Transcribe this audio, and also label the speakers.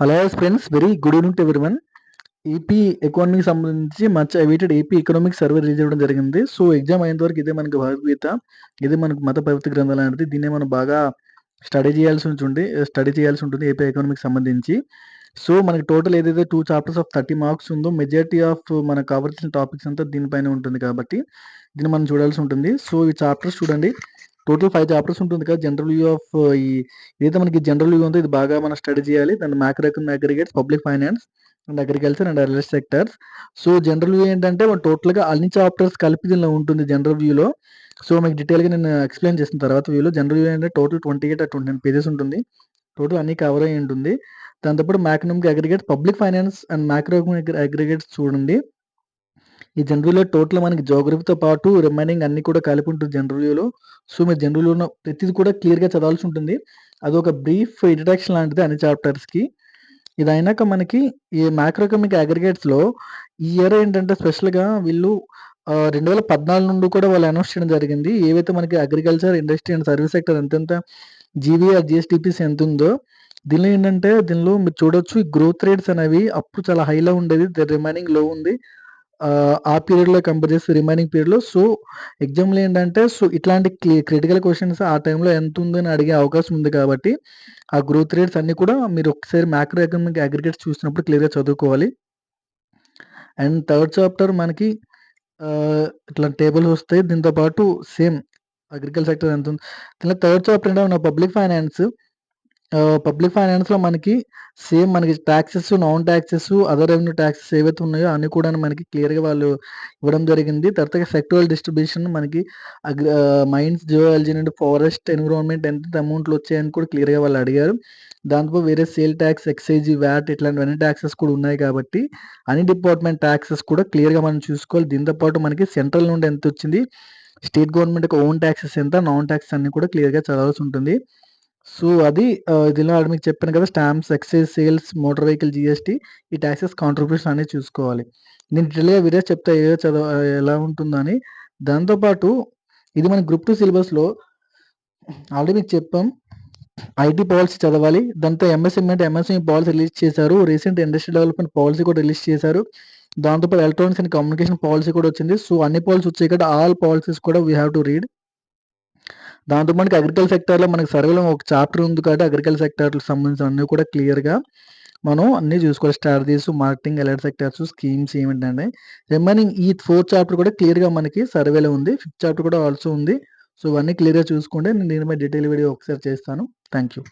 Speaker 1: Hello friends very good evening to everyone AP ఎకానమీకి సంబంధించి much awaited AP economic survey release అవ్వడం జరిగింది. So exam అయిన వరకు ఇదే మనకి భగవద్గీత ఇదే మనకు మత పవిత్ర గ్రంథాలు అనేది దీన్నే మనం బాగా స్టడీ చేయాల్సి ఉంటుంది స్టడీ చేయాల్సి ఉంటుంది ఏపీ ఎకనామిక్ సంబంధించి. సో మనకి టోటల్ ఏదైతే two chapters of thirty marks ఉందో మెజారిటీ ఆఫ్ మనకు కావాల్సిన టాపిక్స్ అంతా దీనిపైన ఉంటుంది కాబట్టి దీన్ని మనం చూడాల్సి ఉంటుంది. సో ఈ చాప్టర్స్ చూడండి. టోటల్ ఫైవ్ చాప్టర్స్ ఉంటుంది కదా జనరల్ వ్యూ ఆఫ్ ఈ ఏదైతే మనకి జనరల్ వ్యూ ఉందో ఇది బాగా మనం స్టడీ చేయాలి. దాని macro aggregates public finance and agriculture and real sectors so general view ఏంటంటే టోటల్గా అన్ని చాప్టర్స్ కలిపి దీనిలో ఉంటుంది జనరల్ వ్యూలో సో మీకు డీటెయిల్గా నేను ఎక్స్ప్లెయిన్ చేసిన తర్వాత వ్యూలో జనరల్ వ్యూ అంటే total twenty eight twenty nine pages ఉంటుంది. టోటల్ అన్ని కవర్ అయి ఉంటుంది. దాంతోపాటు macroeconomic aggregates public finance and macroeconomic aggregates చూడండి. ఈ జనరల్ టోటల్ మనకి జోగ్రఫీతో పాటు రిమైనింగ్ అన్ని కూడా కలిపి ఉంటుంది జనరల్లో. సో మీరు జనరల్ ఉన్న ప్రతిది కూడా క్లియర్గా చదవాల్సి ఉంటుంది. అది ఒక బ్రీఫ్ ఇంట్రడక్షన్ లాంటిది అన్ని చాప్టర్స్కి ఇది అయినాక మనకి ఈ మ్యాక్రోకమిక్ అగ్రిగేట్స్లో ఈ ఇయర్ ఏంటంటే స్పెషల్గా వీళ్ళు రెండు వేల పద్నాలుగు నుండి కూడా వాళ్ళు అనౌన్స్ చేయడం జరిగింది. ఏవైతే మనకి agriculture industry and service sector ఎంతెంత జీవీఆర్ జిఎస్టిపిస్ ఎంత ఉందో దీనిలో ఏంటంటే దీనిలో మీరు చూడొచ్చు ఈ గ్రోత్ రేట్స్ అనేవి అప్పుడు చాలా హైలో ఉండేది. రిమైనింగ్లో ఉంది. ఆ పీరియడ్‌లో కంపేర్ చేస్తే రిమైనింగ్ పీరియడ్‌లో సో, ఎగ్జామ్‌లో ఏంటంటే సో, ఇట్లాంటి క్రిటికల్ క్వశ్చన్స్ ఆ టైంలో ఎంత ఉందని అడిగే అవకాశం ఉంది కాబట్టి, ఆ గ్రోత్ రేట్స్ అన్నీ కూడా మీరు ఒకసారి మ్యాక్రో ఎకనామిక్ అగ్రిగేట్స్ చూసినప్పుడు క్లియర్‌గా చదువుకోవాలి. అండ్ థర్డ్ చాప్టర్ మనకి ఇట్లా టేబుల్స్ వస్తాయి. దీంతో పాటు సేమ్ అగ్రికల్చర్ సెక్టర్ ఎంత ఉంది. దీనిలో థర్డ్ చాప్టర్ ఏంటంటే పబ్లిక్ ఫైనాన్స్ పబ్లిక్ ఫైనాన్స్‌లో మనకి సేమ్ మనకి taxes, non taxes, other revenue taxes ఏవైతే ఉన్నాయో అన్నీ కూడా మనకి క్లియర్‌గా వాళ్ళు ఇవ్వడం జరిగింది. తర్వాత సెక్టోరల్ డిస్ట్రిబ్యూషన్ మనకి అగ్రి మైన్స్, జియోలజీ నుండి ఫారెస్ట్, ఎన్విరాన్మెంట్ ఎంత అమౌంట్లు వచ్చాయని కూడా క్లియర్‌గా వాళ్ళు అడిగారు. దాంతో వేరే సేల్ ట్యాక్స్, ఎక్సైజ్, వ్యాట్ ఇట్లాంటివన్నీ టాక్సెస్ కూడా ఉన్నాయి కాబట్టి అన్ని డిపార్ట్మెంట్ టాక్సెస్ కూడా క్లియర్‌గా మనం చూసుకోవాలి. దీంతో పాటు మనకి సెంట్రల్ నుండి ఎంత వచ్చింది, స్టేట్ గవర్నమెంట్ ఓన్ టాక్సెస్ ఎంత, నాన్ టాక్సెస్ అన్నీ కూడా క్లియర్‌గా చదవాల్సి ఉంటుంది. సో, అది ఇదిలో ఆడ మీకు చెప్పాను కదా! Stamps, excise, sales, motor vehicle GST ఈ టాక్సెస్ కాంట్రిబ్యూషన్ అనేది చూసుకోవాలి. నేను డీటెయిల్‌గా వీడియోస్ చెప్తా ఏదో చదవ ఎలా ఉంటుందని. దాంతో పాటు ఇది మన గ్రూప్ 2 సిలబస్‌లో ఆల్రెడీ మీకు చెప్పాం. ఐటీ పాలసీ చదవాలి. దాంతో ఎంఎస్ఎంఈ అంటే ఎంఎస్ఎంఈ పాలసీ రిలీజ్ చేశారు. రీసెంట్ ఇండస్ట్రియల్ డెవలప్‌మెంట్ పాలసీ కూడా రిలీజ్ చేశారు. దాంతో పాటు ఎలక్ట్రానిక్స్ అండ్ కమ్యూనికేషన్ పాలసీ కూడా వచ్చింది. సో, అన్ని పాలసీ వచ్చాయి కాబట్టి ఆల్ పాలసీస్ కూడా వీ హావ్ టు రీడ్. దాంతో మనకి అగ్రికల్చర్ సెక్టార్‌లో మనకి సర్వేలో ఒక చాప్టర్ ఉంది కాబట్టి అగ్రికల్చర్ సెక్టార్‌కి సంబంధించిన అన్నీ కూడా క్లియర్‌గా మనం అన్నీ చూసుకోవాలి. Strategies, marketing, alert sectors, schemes ఏమిటంటే రిమైనింగ్ ఈ ఫోర్త్ చాప్టర్ కూడా క్లియర్‌గా మనకి సర్వేలో ఉంది. ఫిఫ్త్ చాప్టర్ కూడా ఆల్సో ఉంది. సో, ఇవన్నీ క్లియర్‌గా చూసుకుంటే నేను దీని మీద డీటెయిల్ వీడియో ఒకసారి చేస్తాను. Thank you.